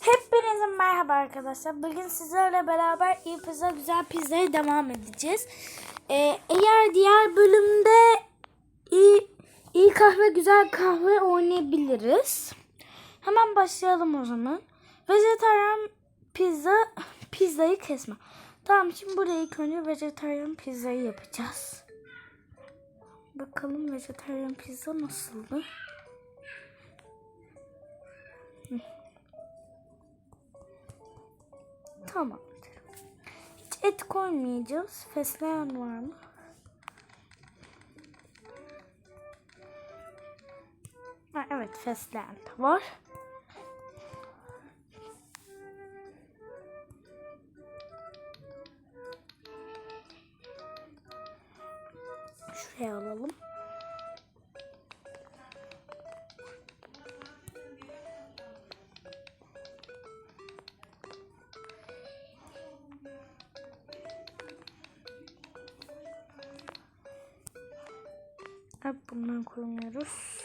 Hepinize merhaba arkadaşlar. Bugün sizlerle beraber iyi pizza güzel pizzaya devam edeceğiz. Ee, eğer diğer bölümde iyi, iyi kahve güzel kahve oynayabiliriz. Hemen başlayalım o zaman. Vejetaryen pizza pizzayı kesme. Tamam şimdi buraya ilk önce vejetaryen pizzayı yapacağız. Bakalım vejetaryen pizza nasıldı? Tamam. Hiç et koymayacağız. Fesleğen var mı? Ha, evet fesleğen de var. Şuraya alalım. Hep bundan koymuyoruz.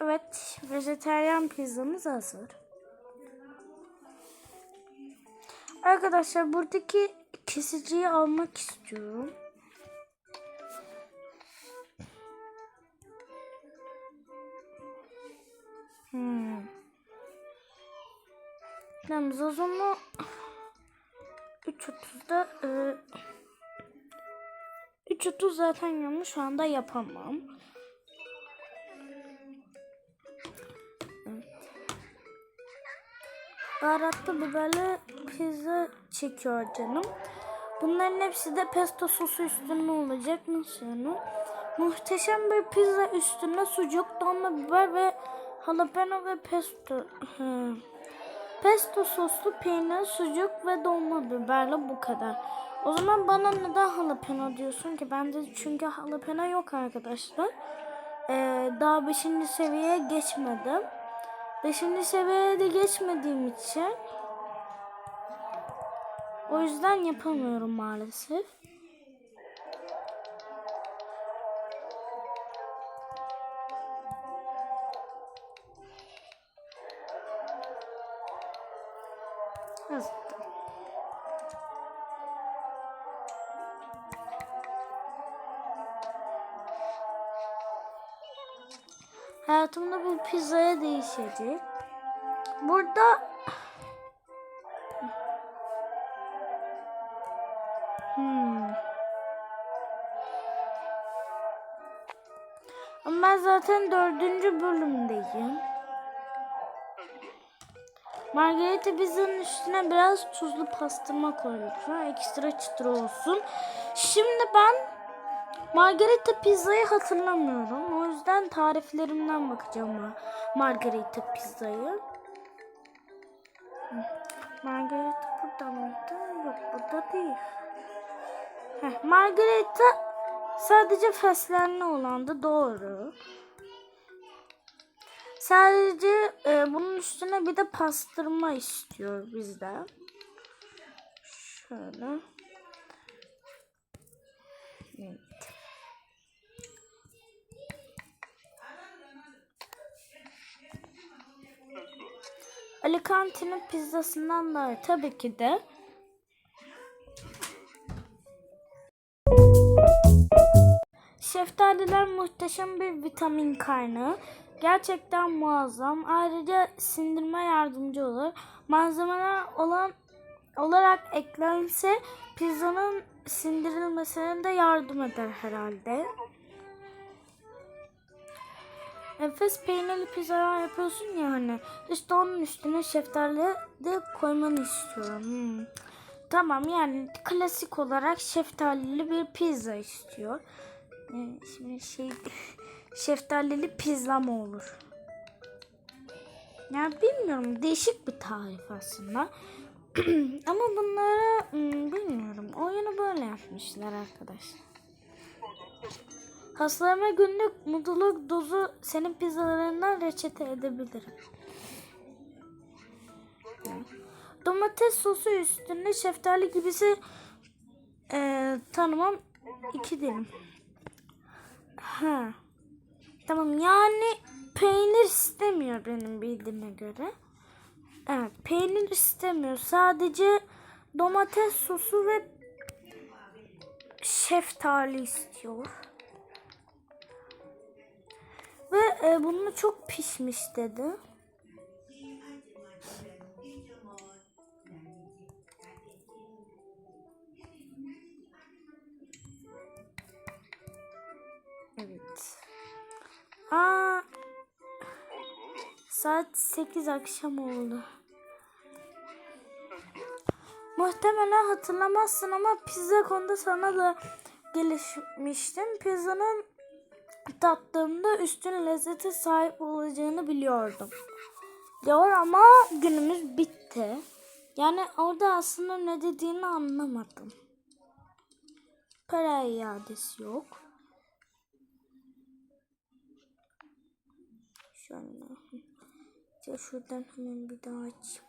Evet, vejeteryan pizzamız hazır. Arkadaşlar buradaki kesiciyi almak istiyorum. Hmm. Yalnız o zaman 3.30'da e, 3.30 zaten yanlış şu anda yapamam. Baharatlı biberli pizza çekiyor canım. Bunların hepsi de pesto sosu üstüne olacak. Nasıl yani? Muhteşem bir pizza üstüne sucuk, dolma biber ve jalapeno ve pesto. Pesto soslu peynir, sucuk ve dolma biberle bu kadar. O zaman bana neden jalapeno diyorsun ki? Bende çünkü jalapeno yok arkadaşlar. Ee, daha 5. seviyeye geçmedim. Beşinci seviyeye de geçmediğim için o yüzden yapamıyorum maalesef. Hayatımda bu pizzaya değişecek. Burada hmm. Ben zaten dördüncü bölümdeyim. Margarita pizzanın üstüne biraz tuzlu pastırma. Ha, ekstra çıtır olsun. Şimdi ben Margarita pizzayı hatırlamıyorum. Yüzden tariflerimden bakacağım ha. Margarita pizzayı. Margarita burada mıydı? Yok burada değil. Heh, Margarita sadece fesleğenli olandı. Doğru. Sadece e, bunun üstüne bir de pastırma istiyor bizden. Şöyle. Evet. Alicante'nin pizzasından da tabii ki de. Şeftaliler muhteşem bir vitamin kaynağı. Gerçekten muazzam. Ayrıca sindirme yardımcı olur. Malzemeler olan olarak eklense pizzanın sindirilmesine de yardım eder herhalde. Enfes peynirli pizzalar yapıyorsun ya hani. İşte onun üstüne şeftali de koymanı istiyorum. Hmm. Tamam yani klasik olarak şeftalili bir pizza istiyor. Ee, şimdi şey şeftalili pizza mı olur? Yani bilmiyorum değişik bir tarif aslında. Ama bunlara hmm, bilmiyorum. Oyunu böyle yapmışlar arkadaşlar. Hastalarıma günlük mutluluk dozu senin pizzalarından reçete edebilirim. Domates sosu üstünde şeftali gibisi eee tanımam iki dilim. Ha. Tamam yani peynir istemiyor benim bildiğime göre. Evet peynir istemiyor. Sadece domates sosu ve şeftali istiyor. Ve e, bunu çok pişmiş dedi. Evet. Aa, saat 8 akşam oldu. Muhtemelen hatırlamazsın ama pizza konuda sana da gelişmiştim. Pizzanın tattığımda üstün lezzete sahip olacağını biliyordum. Diyor ama günümüz bitti. Yani orada aslında ne dediğini anlamadım. Para iadesi yok. Şöyle. İşte şuradan hemen bir daha aç.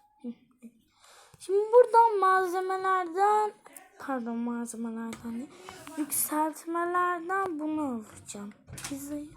Şimdi buradan malzemelerden pardon malzemelerden yükseltmelerden bunu alacağım. Pizzayı.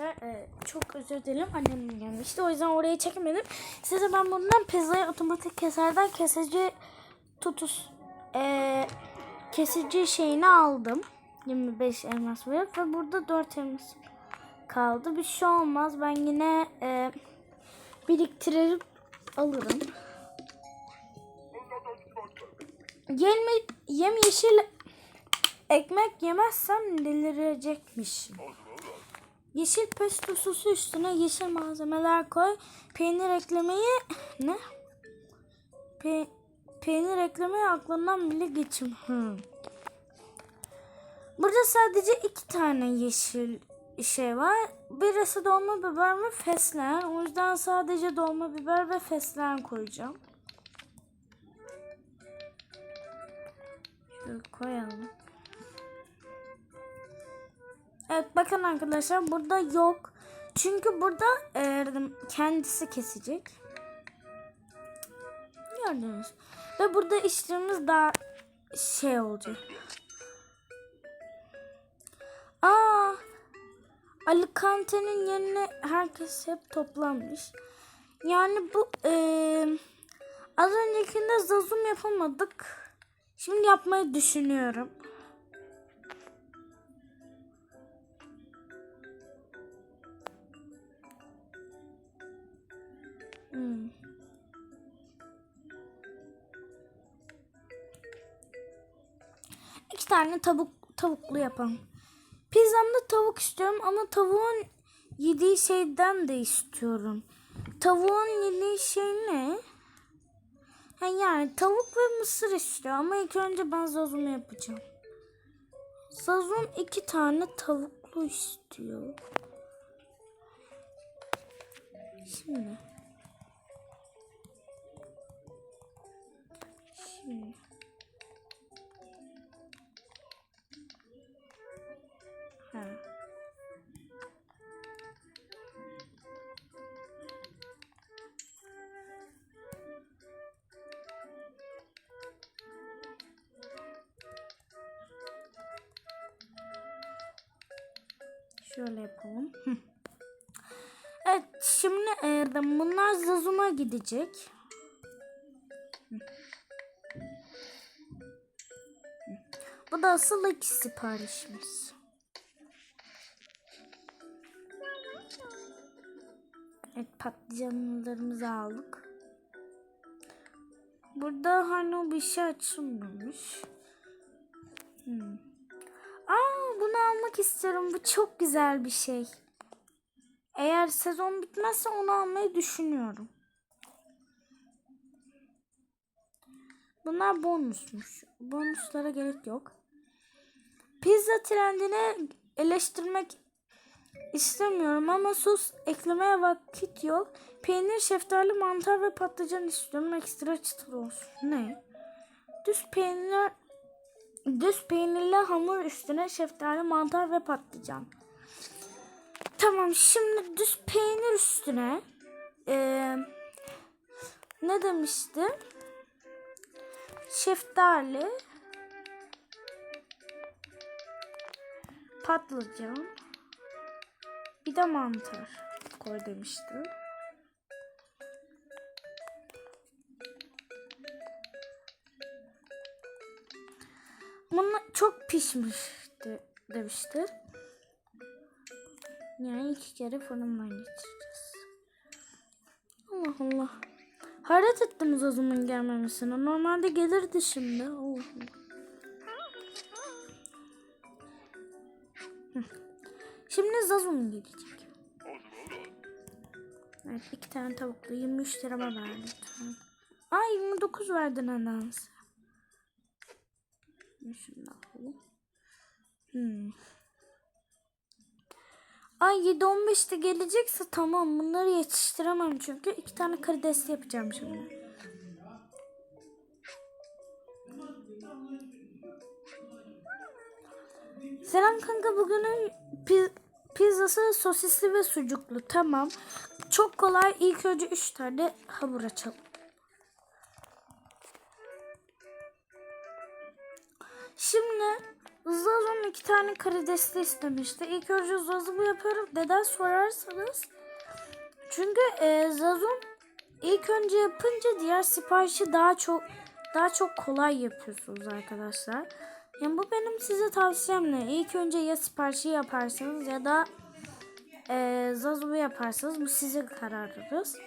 Arkadaşlar e, çok özür dilerim annem gelmişti o yüzden orayı çekemedim. Size ben bundan pizzayı otomatik keserden kesici tutus e, kesici şeyini aldım. 25 elmas verip ve burada 4 elmas kaldı. Bir şey olmaz ben yine e, biriktirip alırım. Yem, yem yeşil ekmek yemezsem delirecekmişim. Yeşil pesto sosu üstüne yeşil malzemeler koy. Peynir eklemeyi ne? Pe, peynir eklemeyi aklından bile geçim. Hmm. Burada sadece iki tane yeşil şey var. Birisi dolma biber ve fesleğen. O yüzden sadece dolma biber ve fesleğen koyacağım. Şöyle koyalım. Evet bakın arkadaşlar burada yok. Çünkü burada e, kendisi kesecek. Gördünüz. Ve burada işlemimiz daha şey olacak. Aa, Alicante'nin yerine herkes hep toplanmış. Yani bu e, az öncekinde zazum yapamadık. Şimdi yapmayı düşünüyorum. Hmm. İki tane tavuk tavuklu yapalım. Pizzamda tavuk istiyorum ama tavuğun yediği şeyden de istiyorum. Tavuğun yediği şey ne? Ha yani tavuk ve mısır istiyor ama ilk önce ben zazumu yapacağım. Zazum iki tane tavuklu istiyor. Şimdi. Hmm. Ha. Şöyle yapalım. evet şimdi Erdem bunlar Zazum'a gidecek. Da asıl iki siparişimiz. Evet patlıcanlarımızı aldık. Burada hani bir şey açılmamış. Hmm. Aa bunu almak istiyorum. Bu çok güzel bir şey. Eğer sezon bitmezse onu almayı düşünüyorum. Bunlar bonusmuş. Bonuslara gerek yok. Pizza trendini eleştirmek istemiyorum ama sos eklemeye vakit yok. Peynir, şeftali, mantar ve patlıcan istiyorum. Ekstra çıtır olsun. Ne? Düz peynir düz peynirli hamur üstüne şeftali, mantar ve patlıcan. Tamam şimdi düz peynir üstüne ee, ne demişti? Şeftali patlıcan bir de mantar koy demişti. Bunlar çok pişmişti demişti. Yani iki kere fırından geçireceğiz. Allah Allah. Hayret ettim Zazum'un gelmemesine. Normalde gelirdi şimdi. Allah Allah. Şimdi Zazum gelecek. Evet iki tane tavuklu 23 lirama verdi. Tamam. Aa 29 verdi nedense. Şunu alalım. Hmm. Ay 7-15'te gelecekse tamam bunları yetiştiremem çünkü iki tane karides yapacağım şimdi. Selam kanka bugünün pizzası sosisli ve sucuklu tamam. Çok kolay ilk önce 3 tane hamur açalım. Şimdi Zazum iki tane karidesli istemişti. İlk önce Zazum'u yaparım. Neden sorarsanız. Çünkü e, Zazum ilk önce yapınca diğer siparişi daha çok daha çok kolay yapıyorsunuz arkadaşlar. Yani bu benim size tavsiyemle. İlk önce ya siparişi yaparsınız ya da e, Zazum'u yaparsanız bu sizin kararınız.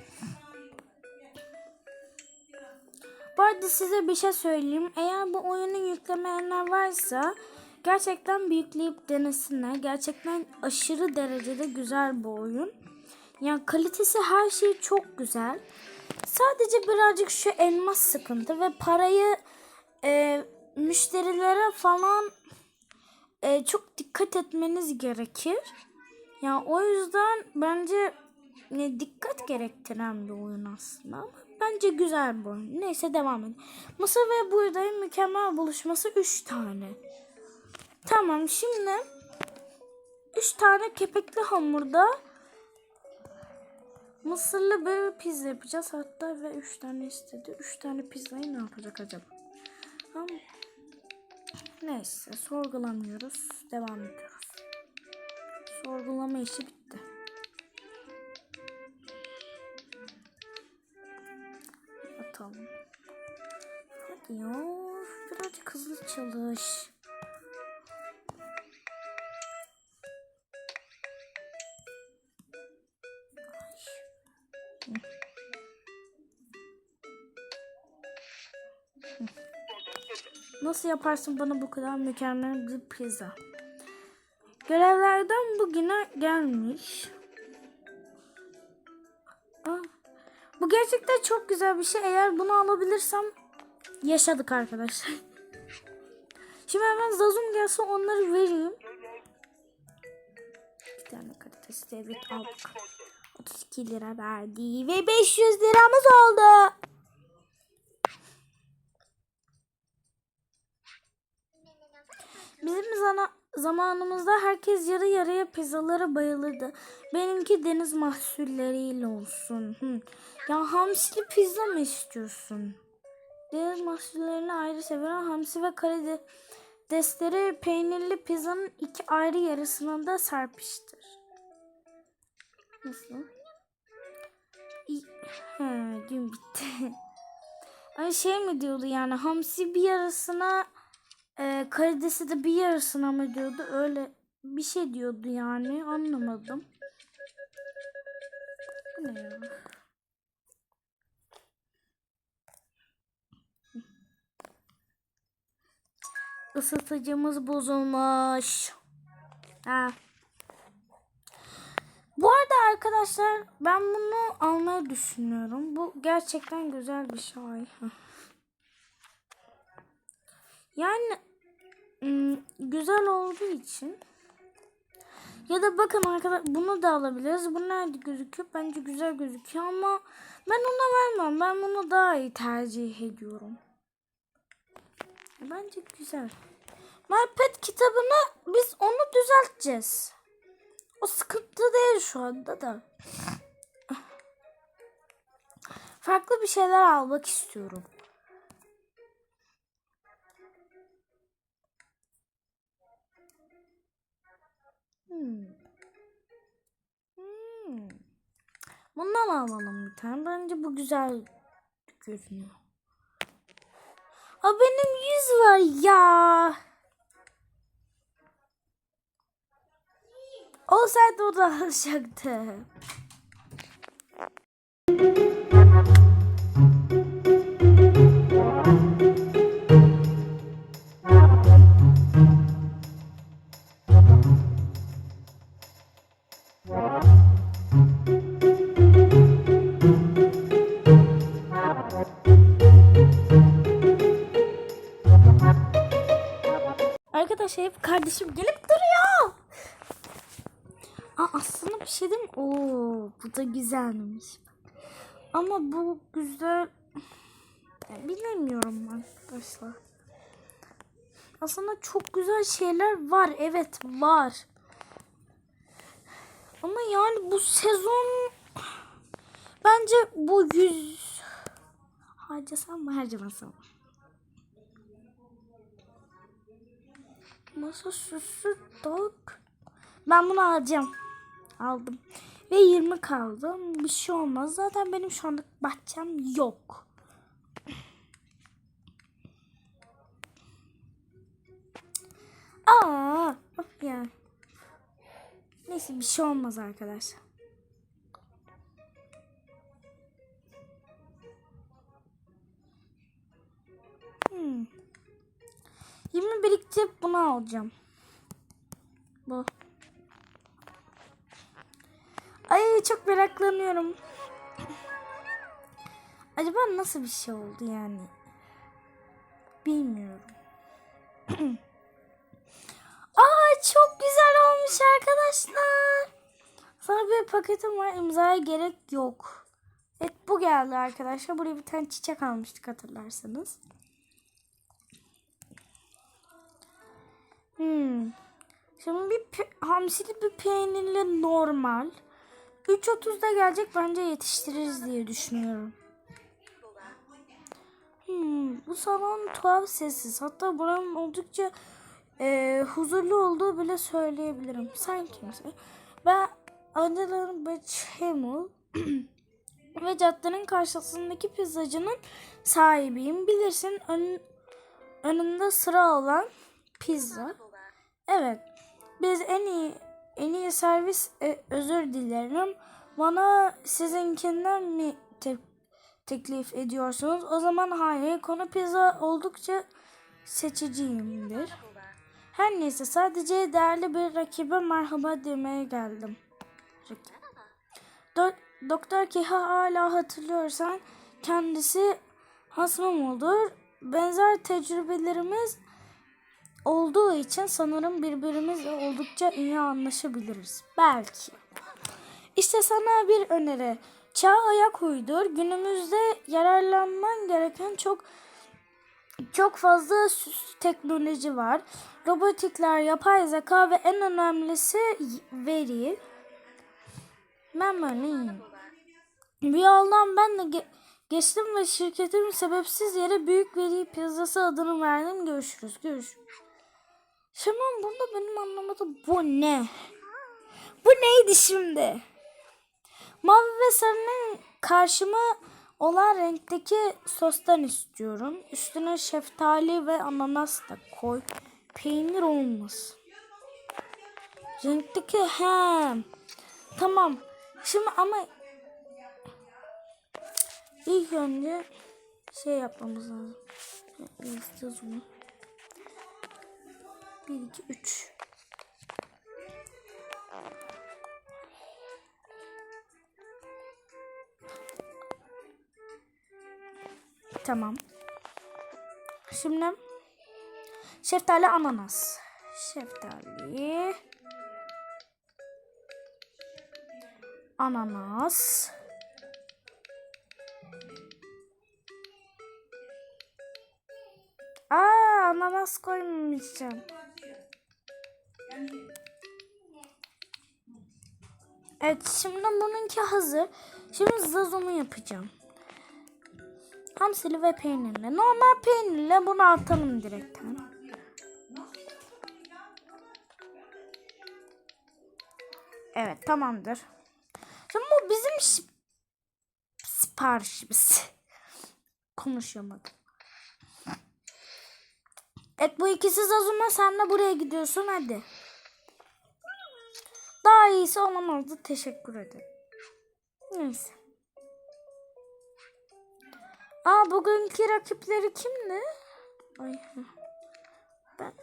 Bu arada size bir şey söyleyeyim. Eğer bu oyunu yüklemeyenler varsa gerçekten bir yükleyip denesinler. Gerçekten aşırı derecede güzel bu oyun. Yani kalitesi her şey çok güzel. Sadece birazcık şu elmas sıkıntı ve parayı e, müşterilere falan e, çok dikkat etmeniz gerekir. Yani o yüzden bence ne dikkat gerektiren bir oyun aslında ama bence güzel bir oyun. Neyse devam edelim. Mısır ve buğdayın mükemmel buluşması 3 tane. Tamam şimdi 3 tane kepekli hamurda mısırlı bir pizza yapacağız. Hatta ve 3 tane istedi. 3 tane pizzayı ne yapacak acaba? Ama neyse sorgulamıyoruz. Devam ediyoruz. Sorgulama işi bitti. Atalım. Hadi ya. Birazcık hızlı çalış. Nasıl yaparsın bana bu kadar mükemmel bir pizza? Görevlerden bugüne gelmiş. Aa, bu gerçekten çok güzel bir şey. Eğer bunu alabilirsem yaşadık arkadaşlar. Şimdi hemen Zazum gelse onları vereyim. Bir tane karides evet aldık. 32 lira verdi ve 500 liramız oldu. Bizim zamanımızda herkes yarı yarıya pizzalara bayılırdı. Benimki deniz mahsulleriyle olsun. Hı. Ya hamsili pizza mı istiyorsun? Deniz mahsullerini ayrı severim. Hamsi ve karide, patatesleri peynirli pizzanın iki ayrı yarısına da serpiştir. Nasıl? İ- He, gün bitti. Ay şey mi diyordu yani hamsi bir yarısına e, karidesi de bir yarısına mı diyordu öyle bir şey diyordu yani anlamadım. Ne ya? Isıtıcımız bozulmuş. Ha. Bu arada arkadaşlar ben bunu almayı düşünüyorum. Bu gerçekten güzel bir şey. Yani ım, güzel olduğu için ya da bakın arkadaşlar bunu da alabiliriz. Bu nerede gözüküyor? Bence güzel gözüküyor ama ben ona vermem. Ben bunu daha iyi tercih ediyorum. Bence güzel. My kitabını biz onu düzelteceğiz. O sıkıntı değil şu anda da. Farklı bir şeyler almak istiyorum. Hmm. Hmm. Bundan alalım bir tane. Bence bu güzel görünüyor. Aa benim yüz var ya. Olsaydı o da alacaktı. Kardeşim gelip duruyor. Aa, aslında bir şey değil mi? Oo, bu da güzelmiş. Ama bu güzel... Bilemiyorum arkadaşlar. Aslında çok güzel şeyler var. Evet var. Ama yani bu sezon... Bence bu yüz... Harcasam mı harcamasam mı? Masa süsü tak. Ben bunu alacağım. Aldım. Ve 20 kaldı. Bir şey olmaz. Zaten benim şu anda bahçem yok. Aa, of ya. Neyse bir şey olmaz arkadaşlar. Hmm. 20 biriktirip bunu alacağım. Bu. Ay çok meraklanıyorum. Acaba nasıl bir şey oldu yani? Bilmiyorum. Aa çok güzel olmuş arkadaşlar. Sana bir paketim var imzaya gerek yok. Evet bu geldi arkadaşlar. Buraya bir tane çiçek almıştık hatırlarsanız. Hmm. Şimdi bir hamsili bir peynirli normal. 3.30'da gelecek bence yetiştiririz diye düşünüyorum. Hmm, bu salon tuhaf sessiz. Hatta buranın oldukça e, huzurlu olduğu bile söyleyebilirim. Sen kimsin? Ben Adelen Beçhemul ve caddenin karşısındaki pizzacının sahibiyim. Bilirsin ön, önünde sıra olan pizza. Evet. Biz en iyi en iyi servis e, özür dilerim. Bana sizinkinden mi te- teklif ediyorsunuz? O zaman hayır. Konu pizza oldukça seçiciyimdir. Her neyse sadece değerli bir rakibe merhaba demeye geldim. Do- Doktor Kiha hala hatırlıyorsan kendisi hasmım olur. Benzer tecrübelerimiz olduğu için sanırım birbirimizle oldukça iyi anlaşabiliriz. Belki. İşte sana bir öneri. Çağ ayak uydur. Günümüzde yararlanman gereken çok çok fazla teknoloji var. Robotikler, yapay zeka ve en önemlisi veri. Memory. Bir yoldan ben de ge- geçtim ve şirketim sebepsiz yere büyük veri pizzası adını verdim. Görüşürüz. Görüşürüz. Şimdi burada benim anlamadığım bu ne? Bu neydi şimdi? Mavi ve sarının karşıma olan renkteki sostan istiyorum. Üstüne şeftali ve ananas da koy. Peynir olmaz. Renkteki hem. Tamam. Şimdi ama ilk önce şey yapmamız lazım. Yazacağız bunu. 1, 2, 3. Tamam. Şimdi şeftali ananas. Şeftali ananas Aa ananas koymamışım. Evet şimdi bununki hazır. Şimdi zazomu yapacağım. Hamsili ve peynirli. Normal peynirle bunu atalım direkten. Evet tamamdır. Şimdi bu bizim şi- siparişimiz. Konuşamadım. Evet bu ikisi Zazuma sen de buraya gidiyorsun hadi. Daha iyisi olamazdı teşekkür ederim. Neyse. Aa bugünkü rakipleri kimdi? Ay. Ben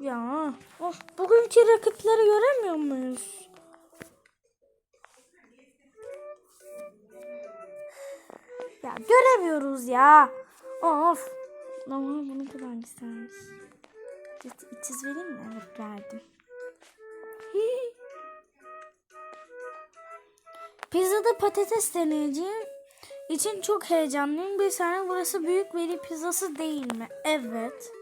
ya of, bugünkü rakipleri göremiyor muyuz? Ya göremiyoruz ya. Of. Ama bunu kadar hangisi İçiz vereyim mi? Evet verdim. Pizzada patates deneyeceğim için çok heyecanlıyım. Bir saniye burası büyük veri pizzası değil mi? Evet.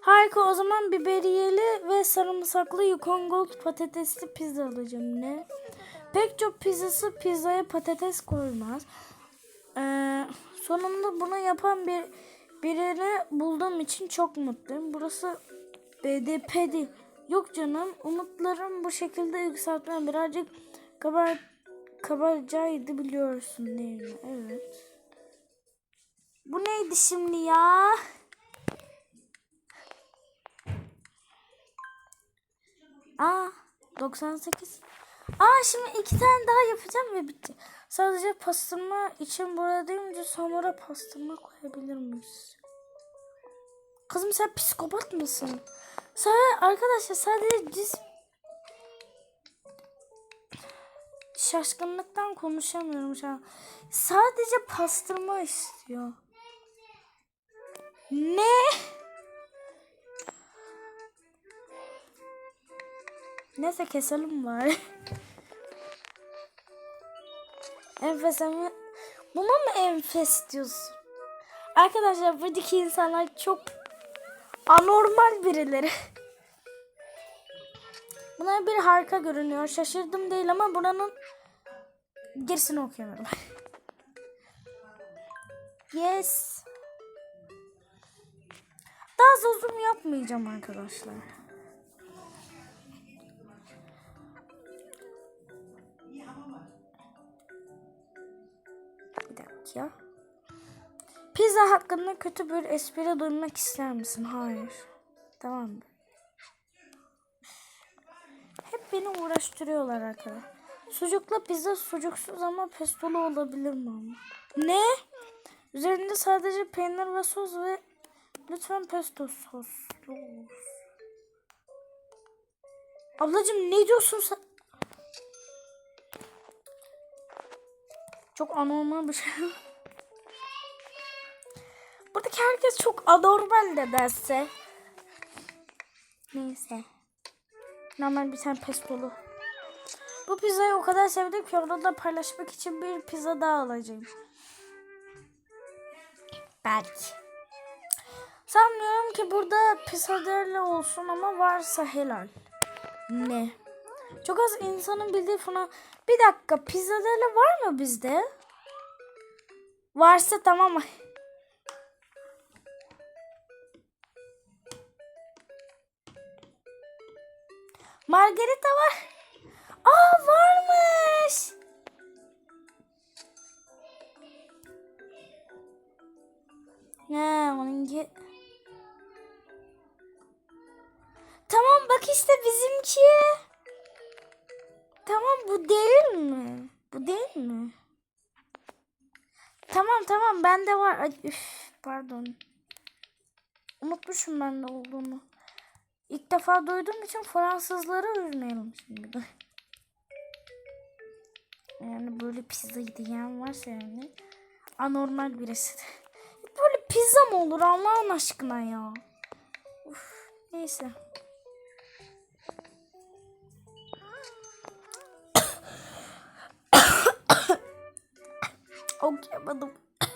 Harika o zaman biberiyeli ve sarımsaklı Yukon Gold patatesli pizza alacağım. Ne? Pek çok pizzası pizzaya patates koymaz. Ee, sonunda bunu yapan bir birini bulduğum için çok mutluyum. Burası BDP değil. Yok canım umutlarım bu şekilde yükseltmem birazcık kabar kabarcaydı biliyorsun değil mi? Evet. Bu neydi şimdi ya? Aa 98. Aa şimdi iki tane daha yapacağım ve bitti. Sadece pastırma için burada deyince sonra pastırma koyabilir miyiz? Kızım sen psikopat mısın? Sadece, arkadaşlar sadece ciz... Şaşkınlıktan konuşamıyorum şu an. Sadece pastırma istiyor. Ne? Neyse keselim var. enfes ama buna mı enfes diyorsun? Arkadaşlar buradaki insanlar çok anormal birileri. Bunlar bir harika görünüyor. Şaşırdım değil ama buranın gerisini okuyamıyorum. yes. Daha zoom yapmayacağım arkadaşlar. Bir dakika. Pizza hakkında kötü bir espri duymak ister misin? Hayır. Tamam mı? Hep beni uğraştırıyorlar arkadaşlar. Sucukla pizza sucuksuz ama pestolu olabilir mi ama? Ne? Üzerinde sadece peynir ve sos ve lütfen pesto soslu olsun. Ablacığım ne diyorsun sen? Çok anormal bir şey. Buradaki herkes çok anormal de derse. Neyse. Normal bir tane pestolu. Bu pizzayı o kadar sevdim ki da paylaşmak için bir pizza daha alacağım. Belki. Sanmıyorum ki burada pizzaderle olsun ama varsa helal. Ne? Çok az insanın bildiği falan. Bir dakika pizzaderle var mı bizde? Varsa tamam. Margarita var. Aa varmış. Ne onunki. Tamam bak işte bizimki. Tamam bu değil mi? Bu değil mi? Tamam tamam bende var. Ay, üf, pardon. Unutmuşum ben de olduğunu. İlk defa duyduğum için Fransızları üzmeyelim şimdi. Yani böyle pizzayı diyen varsa yani anormal birisi. Böyle pizza mı olur Allah'ın aşkına ya? Uf, neyse. Okuyamadım.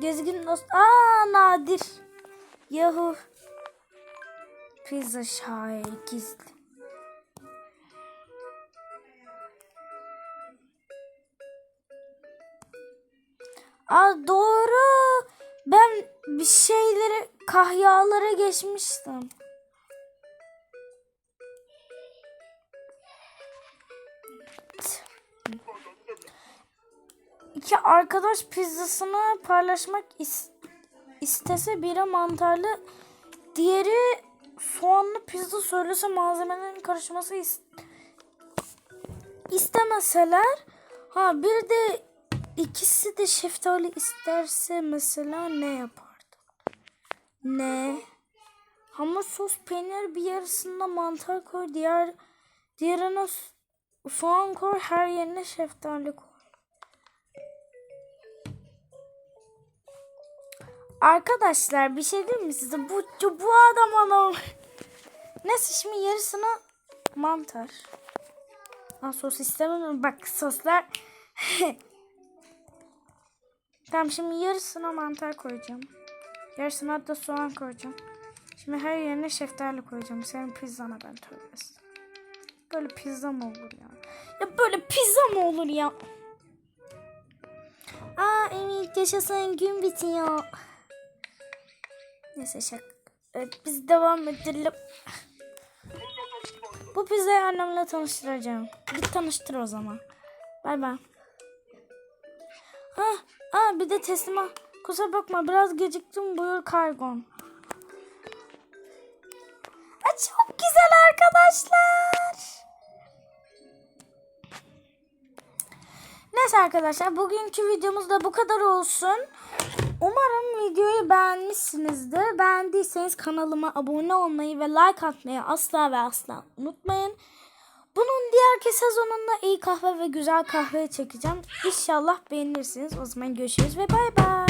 Gezgin dost. Aa nadir. Yahu. Pizza şair gizli. Aa doğru. Ben bir şeyleri kahyalara geçmiştim. İki arkadaş pizzasını paylaşmak is- istese biri mantarlı, diğeri soğanlı pizza söylese malzemelerin karışması is- istemeseler, ha bir de ikisi de şeftali isterse mesela ne yapardı? Ne? Hamur sos peynir bir yarısında mantar koy, diğer diğerine soğan koy, her yerine şeftali koy. Arkadaşlar bir şey diyeyim mi size? Bu, bu adam adam. Neyse şimdi yarısına mantar. Ha, sos istemem. Bak soslar. tamam şimdi yarısına mantar koyacağım. Yarısına da soğan koyacağım. Şimdi her yerine şeftali koyacağım. Senin pizzana ben tövbe estağfurullah. Böyle pizza mı olur ya? Ya böyle pizza mı olur ya? Aa evet yaşasın gün bitiyor. Neyse şaka. Evet, biz devam edelim. Bu pizzayı annemle tanıştıracağım. Git tanıştır o zaman. Bay bay. Ha, aa, bir de teslima. Kusura bakma biraz geciktim buyur kargon. Aa, çok güzel arkadaşlar. Neyse arkadaşlar bugünkü videomuz da bu kadar olsun. Umarım videoyu beğenmişsinizdir. Beğendiyseniz kanalıma abone olmayı ve like atmayı asla ve asla unutmayın. Bunun diğer sezonunda iyi kahve ve güzel kahve çekeceğim. İnşallah beğenirsiniz. O zaman görüşürüz ve bay bay.